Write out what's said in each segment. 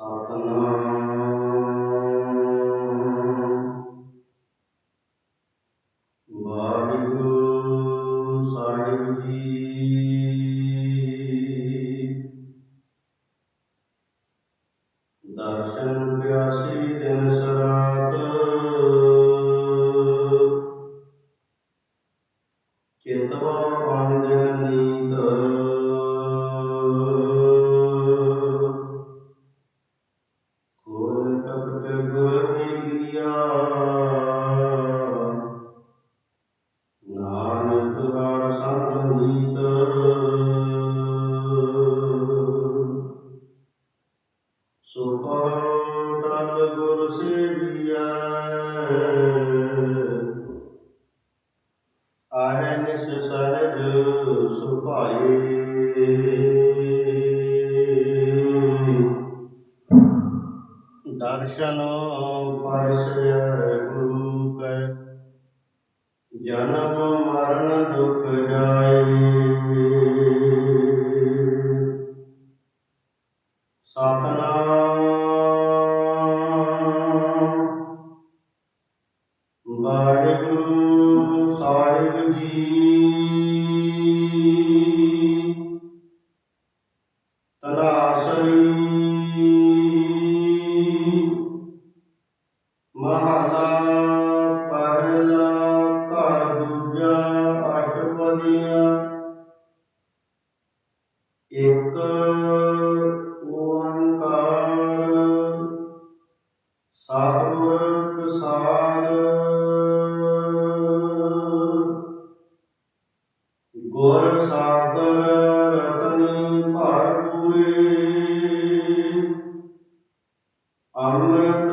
अपना ਦਰਸ਼ਨ ਪਰਸੈ ਗੁਰੂ ਕੈ। ਜਨਮ ਮਰਨ ਦੁਖ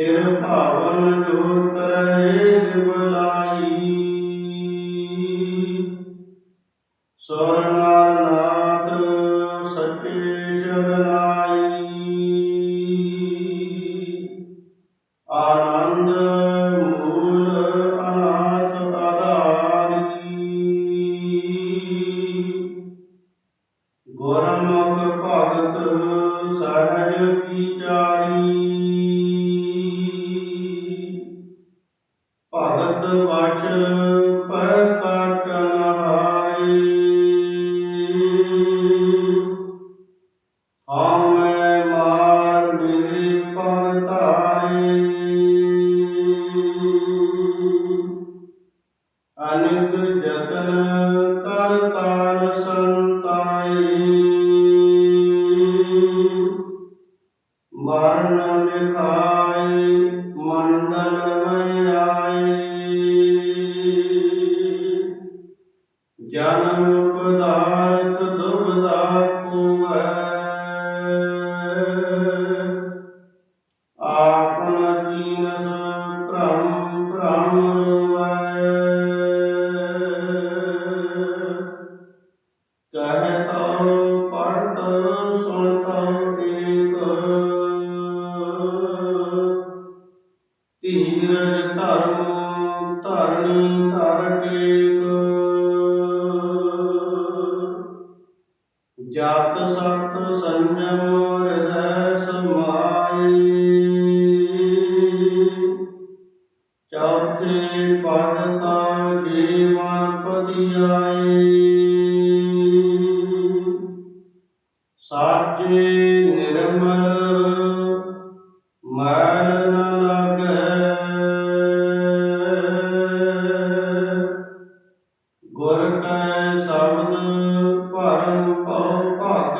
ਤੇਰ ਭਾਵਨ ਜੋ ਕਰੈ ਬਿਬਲਾਈ ਸਰਨਾਥ ਸੱਚੇ ਸ਼ਰਨਾਈ ਆਨੰਦ ਮੂਲ watcher ਜਨਮ ਪਦਾਰਥ ਦੁਬਦਾ ਕੋਵੈ। ਆਪਨ ਜੀਨਸ ਭ੍ਰਮ ਭ੍ਰਮ ਰੋਵੈ। ਕਹਿ ਤੋ ਪੜਤ ਸੁਣਤ ਏਕ। ਧੀਰਜ ਧਰਮ ਧਰਣੀ ਧਰ ਟੇਕ। ਜਤ ਸਤ ਸੰਜਮ ਹਿਰਦੈ ਸਮਾਈ। ਚੌਥੇ ਪਦ ਕਾ ਜੀਵਨ ਪਤੀ ਆਈ ਸਾਚੇ ਨਿਰਮਲ ਮੈਲ ਨ ਲਾਗੈ। ਗੁਰ ਕੈ ਸ਼ਬਦ ਭਰਮ